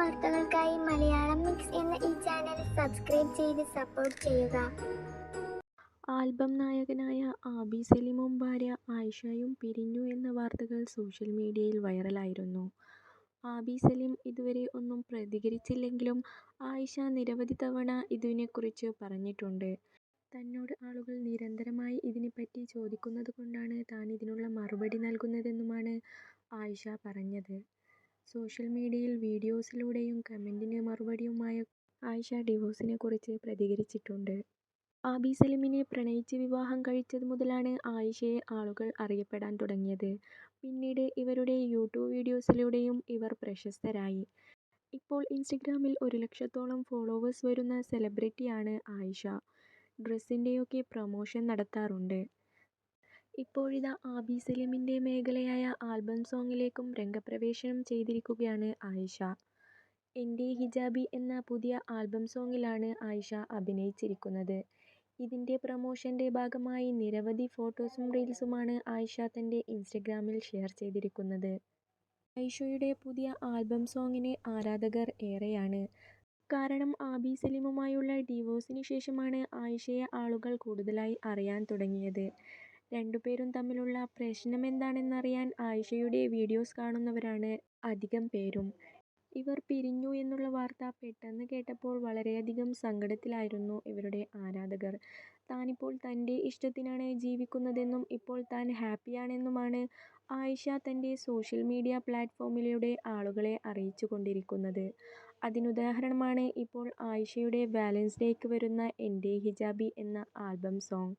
വാർത്തകൾക്കായി മലയാളം മിക്സ് എന്ന ഈ ചാനൽ സബ്സ്ക്രൈബ് ചെയ്ത് സപ്പോർട്ട് ചെയ്യുക ആൽബം നായകനായ ആബി സലീമും ഭാര്യ ആയിഷയും പിരിഞ്ഞു എന്ന വാർത്തകൾ സോഷ്യൽ മീഡിയയിൽ വൈറലായിരുന്നു. ആബി സലീം ഇതുവരെ ഒന്നും പ്രതികരിച്ചില്ലെങ്കിലും ആയിഷ നിരവധി തവണ ഇതിനെക്കുറിച്ച് പറഞ്ഞിട്ടുണ്ട്. തന്നോട് ആളുകൾ നിരന്തരമായി ഇതിനെപ്പറ്റി ചോദിക്കുന്നത് കൊണ്ടാണ് താൻ ഇതിനുള്ള മറുപടി നൽകുന്നതെന്നുമാണ് ആയിഷ പറഞ്ഞത്. സോഷ്യൽ മീഡിയയിൽ വീഡിയോസിലൂടെയും കമന്റിന് മറുപടിയുമായ ആയിഷ ഡിവോഴ്സിനെക്കുറിച്ച് പ്രതികരിച്ചിട്ടുണ്ട്. ആബി സലിമിനെ പ്രണയിച്ച് വിവാഹം കഴിച്ചത് മുതലാണ് ആയിഷയെ ആളുകൾ അറിയപ്പെടാൻ തുടങ്ങിയത്. പിന്നീട് ഇവരുടെ യൂട്യൂബ് വീഡിയോസിലൂടെയും ഇവർ പ്രശസ്തരായി. ഇപ്പോൾ ഇൻസ്റ്റഗ്രാമിൽ ഒരു ലക്ഷത്തോളം ഫോളോവേഴ്സ് വരുന്ന സെലിബ്രിറ്റിയാണ് ആയിഷ. ഡ്രസ്സിന്റെയൊക്കെ പ്രമോഷൻ നടത്താറുണ്ട്. ഇപ്പോഴിതാ ആബി സലീമിന്റെ മേഖലയായ ആൽബം സോങ്ങിലേക്കും രംഗപ്രവേശനം ചെയ്തിരിക്കുകയാണ് ആയിഷ. എന്റെ ഹിജാബി എന്ന പുതിയ ആൽബം സോങ്ങിലാണ് ആയിഷ അഭിനയിച്ചിരിക്കുന്നത്. ഇതിന്റെ പ്രൊമോഷന്റെ ഭാഗമായി നിരവധി ഫോട്ടോസും റീൽസുമാണ് ആയിഷ തന്റെ ഇൻസ്റ്റഗ്രാമിൽ ഷെയർ ചെയ്തിരിക്കുന്നത്. ആയിഷയുടെ പുതിയ ആൽബം സോങ്ങിന് ആരാധകർ ഏറെയാണ്. കാരണം ആബി സലീമുമായുള്ള ഡിവോഴ്സിന് ശേഷമാണ് ആയിഷയെ ആളുകൾ കൂടുതലായി അറിയാൻ തുടങ്ങിയത്. രണ്ടുപേരും തമ്മിലുള്ള പ്രശ്നം എന്താണെന്നറിയാൻ ആയിഷയുടെ വീഡിയോസ് കാണുന്നവരാണ് അധികം പേരും. ഇവർ പിരിഞ്ഞു എന്നുള്ള വാർത്ത പെട്ടെന്ന് കേട്ടപ്പോൾ വളരെയധികം സങ്കടത്തിലായിരുന്നു ഇവരുടെ ആരാധകർ. താനിപ്പോൾ തന്റെ ഇഷ്ടത്തിനാണ് ജീവിക്കുന്നതെന്നും ഇപ്പോൾ താൻ ഹാപ്പിയാണെന്നുമാണ് ആയിഷ തന്റെ സോഷ്യൽ മീഡിയ പ്ലാറ്റ്ഫോമിലൂടെ ആളുകളെ അറിയിച്ചു കൊണ്ടിരിക്കുന്നത് അതിനുദാഹരണമാണ് ഇപ്പോൾ ആയിഷയുടെ വാലൻസ് ഡേക്ക് വരുന്ന എന്റെ ഹിജാബി എന്ന ആൽബം സോങ്.